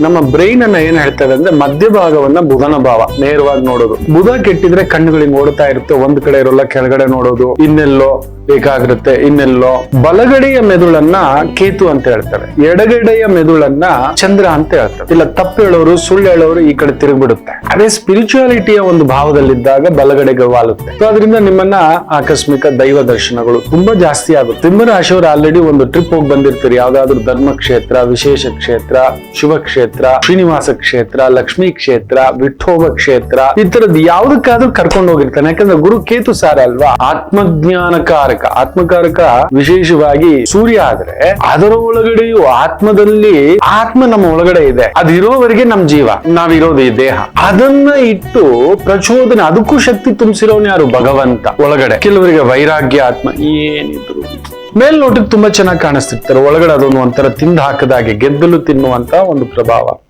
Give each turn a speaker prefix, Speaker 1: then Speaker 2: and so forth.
Speaker 1: ನಮ್ಮ ಬ್ರೈನ್ ಅನ್ನ ಏನ್ ಹೇಳ್ತದೆ ಅಂದ್ರೆ ಮಧ್ಯಭಾಗವನ್ನ ಬುಧನ ಭಾವ, ನೇರವಾಗಿ ನೋಡೋದು. ಬುಧ ಕೆಟ್ಟಿದ್ರೆ ಕಣ್ಣುಗಳಿಗೆ ಓಡ್ತಾ ಇರುತ್ತೆ, ಒಂದ್ ಕಡೆ ಇರೋಲ್ಲ, ಕೆಳಗಡೆ ನೋಡೋದು, ಇನ್ನೆಲ್ಲೋ. ಬೇಕಾಗಿರುತ್ತೆ. ಇನ್ನೆಲ್ಲೋ ಬಲಗಡೆಯ ಮೆದುಳನ್ನ ಕೇತು ಅಂತ ಹೇಳ್ತಾರೆ. ಎಡಗಡೆಯ ಮೆದುಳನ್ನ ಚಂದ್ರ ಅಂತ ಹೇಳ್ತಾರೆ. ಇಲ್ಲ, ತಪ್ಪು ಹೇಳೋರು, ಸುಳ್ಳು ಹೇಳೋರು ಈ ಕಡೆ ತಿರುಗಿಬಿಡುತ್ತೆ. ಅದೇ ಸ್ಪಿರಿಚುಯಾಲಿಟಿಯ ಒಂದು ಭಾವದಲ್ಲಿದ್ದಾಗ ಬಲಗಡೆಗೆ ವಾಲುತ್ತೆ. ಸೊ ಅದರಿಂದ ನಿಮ್ಮನ್ನ ಆಕಸ್ಮಿಕ ದೈವ ದರ್ಶನಗಳು ತುಂಬಾ ಜಾಸ್ತಿ ಆಗುತ್ತೆ. ಸಿಂಹ ರಾಶಿಯವರು ಆಲ್ರೆಡಿ ಒಂದು ಟ್ರಿಪ್ ಹೋಗಿ ಬಂದಿರ್ತೀರಿ. ಯಾವ್ದಾದ್ರು ಧರ್ಮ ಕ್ಷೇತ್ರ, ವಿಶೇಷ ಕ್ಷೇತ್ರ, ಶಿವ ಕ್ಷೇತ್ರ, ಶ್ರೀನಿವಾಸ ಕ್ಷೇತ್ರ, ಲಕ್ಷ್ಮೀ ಕ್ಷೇತ್ರ, ವಿಠೋಬ ಕ್ಷೇತ್ರ, ಈ ತರದ್ ಯಾವ್ದಕ್ಕಾದ್ರೂ ಕರ್ಕೊಂಡು ಹೋಗಿರ್ತಾನೆ. ಯಾಕಂದ್ರೆ ಗುರು ಕೇತು ಸಾರ ಅಲ್ವಾ ಆತ್ಮಜ್ಞಾನಕಾರಕ ಆತ್ಮಕಾರಕ ವಿಶೇಷವಾಗಿ ಸೂರ್ಯ ಆದ್ರೆ ಅದರ ಒಳಗಡೆಯೂ ಆತ್ಮದಲ್ಲಿ ಆತ್ಮ ನಮ್ಮ ಒಳಗಡೆ ಇದೆ. ಅದಿರೋವರೆಗೆ ನಮ್ ಜೀವ, ನಾವಿರೋದು ಈ ದೇಹ. ಅದನ್ನ ಇಟ್ಟು ಪ್ರಚೋದನೆ, ಅದಕ್ಕೂ ಶಕ್ತಿ ತುಂಬಿಸಿರೋನು ಯಾರು? ಭಗವಂತ ಒಳಗಡೆ. ಕೆಲವರಿಗೆ ವೈರಾಗ್ಯ, ಆತ್ಮ, ಏನಿದ್ರು. ಮೇಲ್ನೋಟಕ್ಕೆ ತುಂಬಾ ಚೆನ್ನಾಗಿ ಕಾಣಿಸ್ತಿರ್ತಾರೆ. ಒಳಗಡೆ ಅದೊಂದು ಒಂಥರ ತಿಂದು ಹಾಕದಾಗೆ, ಗೆದ್ದಲು ತಿನ್ನುವಂತ ಒಂದು ಪ್ರಭಾವ.